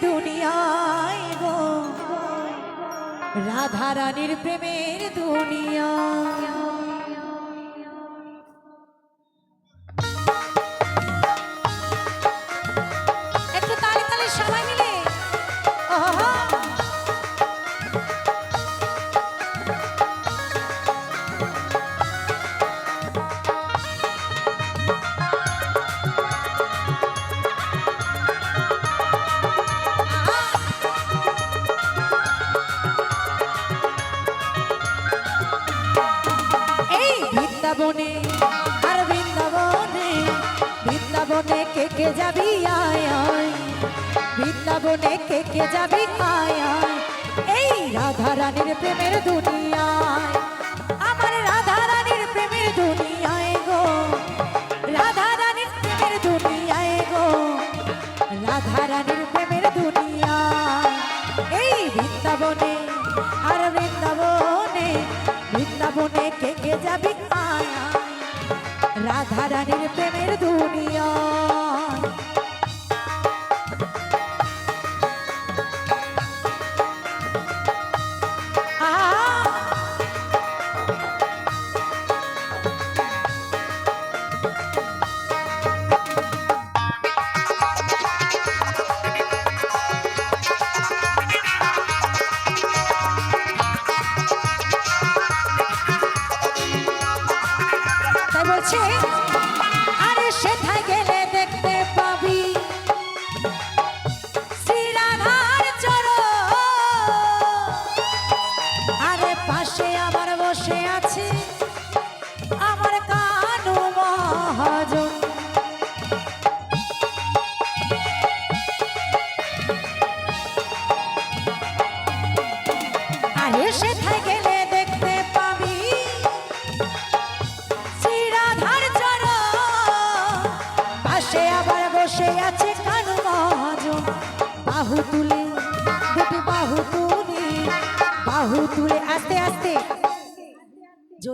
দুনিয়ায় গো। রাধা রানীর প্রেমের দুনিয়া। যাবি আয় আয়। কে কে যাবি আয় এই রাধা রানীর প্রেমের দুনিয়ায়। আমার রাধা রানীর প্রেমের দুনিয়ায় গো। রাধা রানীর প্রেমের দুনিয়ায় গো। রাধা রানীর প্রেমের দুনিয়ায়। এই বৃন্দাবনে, আর বৃন্দাবনে বৃন্দাবনে কে কে যাবি আয়। রাধা রানীর প্রেমের দুনিয়া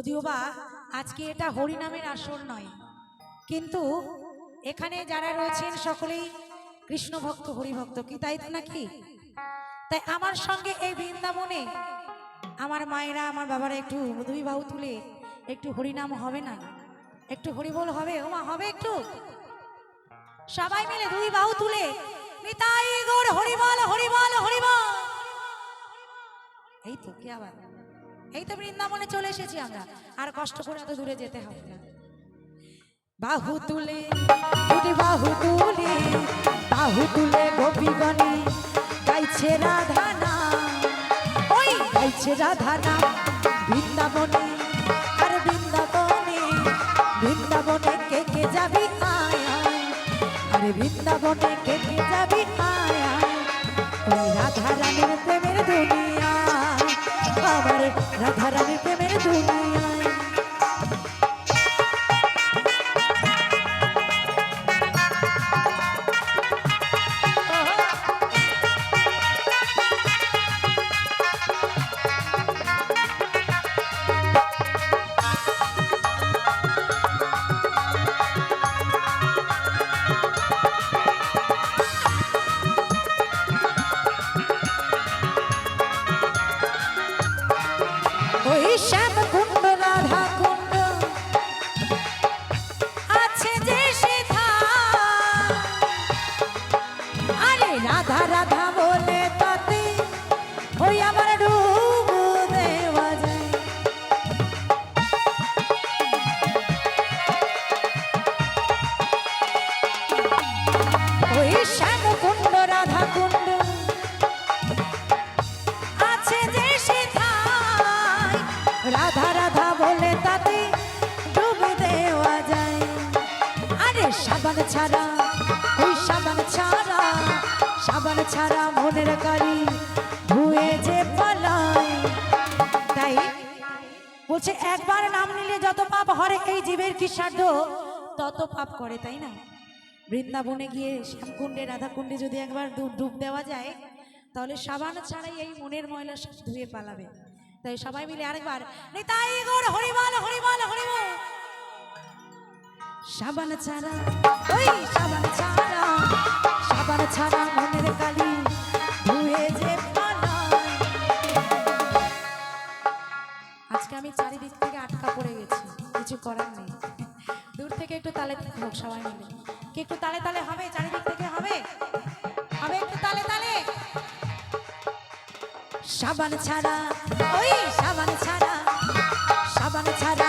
যদিও বা আজকে এটা হরিনামের আসর নয়, কিন্তু এখানে যারা রয়েছেন সকলেই কৃষ্ণ ভক্ত, হরিভক্ত, কি তাই নাকি? তাই আমার সঙ্গে এই বৃন্দাবনে আমার মায়েরা, আমার বাবারা একটু দুই বাহু তুলে একটু হরিনাম হবে না, একটু হরিবোল হবে, ওমা, হবে একটু? সবাই মিলে দুই বাহু তুলে, নিতাই গৌর হরিবল হরিবল হরিবল। এই তো, কে আবার? এই তো বৃন্দাবনে চলে এসেছি আমরা। আর কষ্ট করে এত দূরে যেতে হবে না। বাহু তুলে, দুটি বাহু তুলে বাহু তুলে গোপীগণে গাইছে রাধা নাম ওই গাইছে রাধা নাম ছাড়া, ওই সাবান ছাড়া সাবান ছাড়া মনের ধুয়ে যে তাই বলছে, একবার নাম নিলে যত পাপ হরে, এই জীবের তত পাপ করে, তাই না? বৃন্দাবনে গিয়ে শ্যামকুণ্ডে, রাধাকুণ্ডে যদি একবার ডুব দেওয়া যায়, তাহলে সাবান ছাড়াই এই মনের ময়লা ধুয়ে পালাবে। তাই সবাই মিলে আরেকবার হরিবল হরিবল হরিবল। সাবান ছাড়া, ওই সাবান ছাড়া সাবান ছাড়া মনের কালি যে আজকে আমি চারিদিক থেকে আটকা পড়ে গেছি, কিছু করার নেই। দূর থেকে একটু তালে হোক সবাই মিলে। কি একটু তালে তালে হবে? চারিদিক থেকে হবে? হবে একটু তালে তালে? সাবান ছাড়া, ওই সাবান ছাড়া সাবান ছাড়া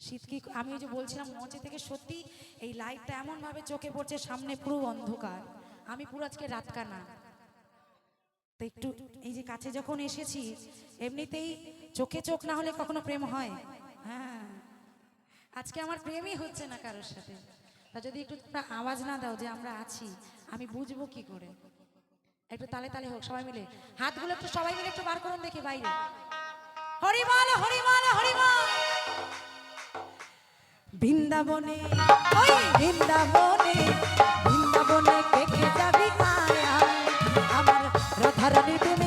শীত কি, আমি যে বলছিলাম, মঞ্চে থেকে সত্যি এই লাইটটা এমন ভাবে চোখে পড়ছে, সামনে পুরো অন্ধকার। আমি পুরো আজকে রাতকানা। তো একটু এই যে কাছে যখন এসেছি, এমনিতেই চোখে চোখ না হলে কখনো প্রেম হয়? হ্যাঁ। আজকে আমার প্রেমই হচ্ছে না কারোর সাথে। তা যদি একটু তোমরা আওয়াজ না দাও যে আমরা আছি, আমি বুঝব কি করে? একটু তালে তালে হোক, সবাই মিলে। হাতগুলো একটু, সবাই মিলে একটু বার করুন দেখি বাইরে। হরিমাল হরিমাল হরিমাল বৃন্দাবনে ওই বৃন্দাবনে বৃন্দাবনে কে কে যাবি আয় আমার রাধারানীর